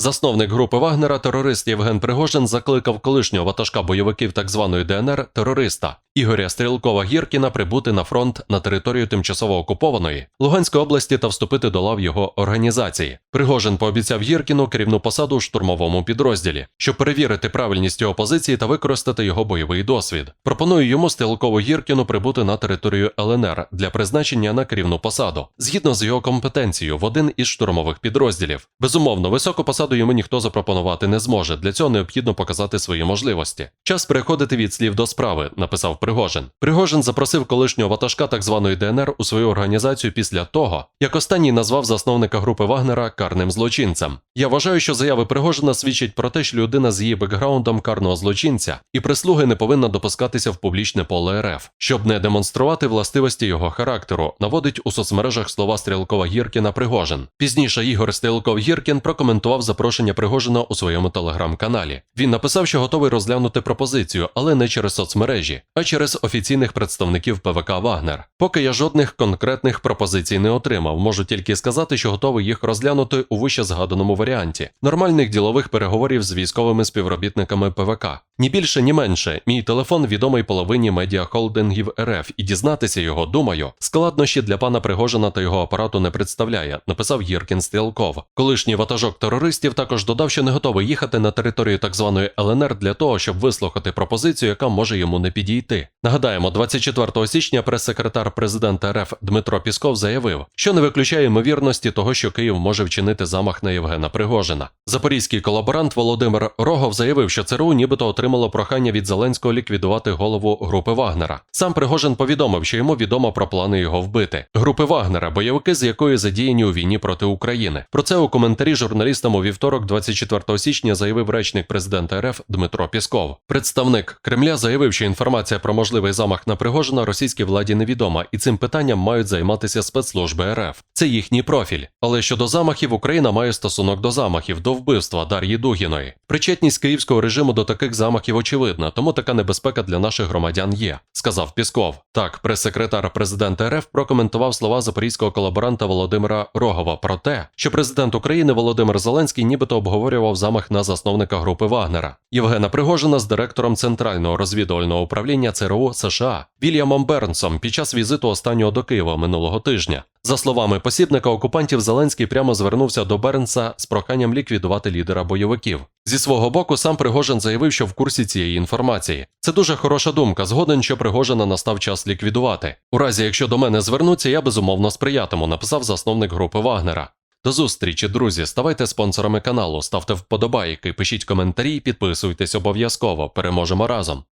Засновник групи Вагнера, терорист Євген Пригожин, закликав колишнього ватажка бойовиків так званої ДНР терориста Ігоря Стрілкова Гіркіна прибути на фронт на територію тимчасово окупованої Луганської області та вступити до лав його організації. Пригожин пообіцяв Гіркіну керівну посаду у штурмовому підрозділі, щоб перевірити правильність його позиції та використати його бойовий досвід. Пропоную йому Стрілкову Гіркіну прибути на територію ЛНР для призначення на керівну посаду, згідно з його компетенцією в один із штурмових підрозділів. Безумовно, високу посаду йому ніхто запропонувати не зможе. Для цього необхідно показати свої можливості. Час переходити від слів до справи, написав Пригожин. Пригожин запросив колишнього ватажка так званої ДНР у свою організацію після того, як останній назвав засновника групи Вагнера карним злочинцем. Я вважаю, що заяви Пригожина свідчать про те, що людина з її бекграундом карного злочинця і прислуги не повинна допускатися в публічне поле РФ, щоб не демонструвати властивості його характеру, наводить у соцмережах слова Стрілкова Гіркіна Пригожин. Пізніше Ігор Стрілков Гіркін прокоментував запрошення Пригожина у своєму телеграм-каналі. Він написав, що готовий розглянути пропозицію, але не через соцмережі, а через офіційних представників ПВК Вагнер. Поки я жодних конкретних пропозицій не отримав, можу тільки сказати, що готовий їх розглянути у вище згаданому варіанті нормальних ділових переговорів з військовими співробітниками ПВК. Ні більше, ні менше. Мій телефон відомий половині медіахолдингів РФ, і дізнатися його, думаю, складнощі для пана Пригожина та його апарату не представляє, написав Єркін Стрілков. Колишній ватажок терористів також додав, що не готовий їхати на територію так званої ЛНР для того, щоб вислухати пропозицію, яка може йому не підійти. Нагадаємо, 24 січня прес-секретар президента РФ Дмитро Пісков заявив, що не виключає ймовірності того, що Київ може вчинити замах на Євгена Пригожина. Запорізький колаборант Володимир Рогов заявив, що ЦРУ нібито отримало прохання від Зеленського ліквідувати голову групи Вагнера. Сам Пригожин повідомив, що йому відомо про плани його вбити. Групи Вагнера, бойовики, з якої задіяні у війні проти України. Про це у коментарі журналістам у вівторок, 24 січня, заявив речник президента РФ Дмитро Пісков. Представник Кремля заявив, що інформація про можливий замах на Пригожина російській владі невідома, і цим питанням мають займатися спецслужби РФ. Це їхній профіль. Але щодо замахів, Україна має стосунок до замахів, до вбивства Дар'ї Дугіної. Причетність київського режиму до таких замахів очевидна, тому така небезпека для наших громадян є, сказав Пісков. Так, прес-секретар президента РФ прокоментував слова запорізького колаборанта Володимира Рогова про те, що президент України Володимир Зеленський нібито обговорював замах на засновника групи Вагнера Євгена Пригожина з директором Центрального розвідувального управління ЦРУ США Вільямом Бернсом під час візиту останнього до Києва минулого тижня. За словами посібника окупантів, Зеленський прямо звернувся до Бернса з проханням ліквідувати лідера бойовиків. Зі свого боку, сам Пригожин заявив, що в курсі цієї інформації. Це дуже хороша думка. Згоден, що Пригожина настав час ліквідувати. У разі, якщо до мене звернуться, я безумовно сприятиму, написав засновник групи Вагнера. До зустрічі, друзі. Ставайте спонсорами каналу, ставте вподобайки, пишіть коментарі, підписуйтесь обов'язково. Переможемо разом.